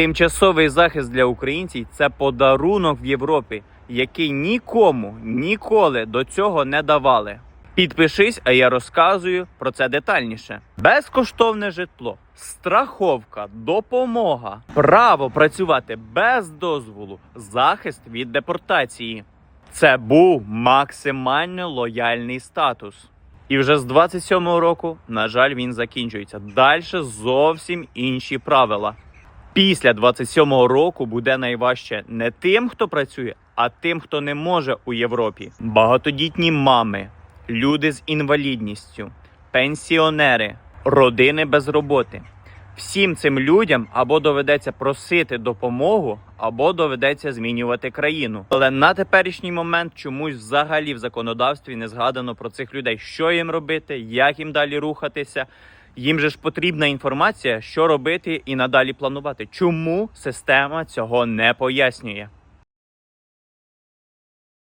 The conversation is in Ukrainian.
Тимчасовий захист для українців це подарунок в Європі, який нікому ніколи до цього не давали. Підпишись, а я розказую про це детальніше. Безкоштовне житло, страховка, допомога, право працювати без дозволу, захист від депортації. Це був максимально лояльний статус. І вже з 27-го року, на жаль, він закінчується. Далі зовсім інші правила. Після 27-го року буде найважче не тим, хто працює, а тим, хто не може у Європі. Багатодітні мами, люди з інвалідністю, пенсіонери, родини без роботи. Всім цим людям або доведеться просити допомогу, або доведеться змінювати країну. Але на теперішній момент чомусь взагалі в законодавстві не згадано про цих людей, що їм робити, як їм далі рухатися. Їм же ж потрібна інформація, що робити і надалі планувати. Чому система цього не пояснює?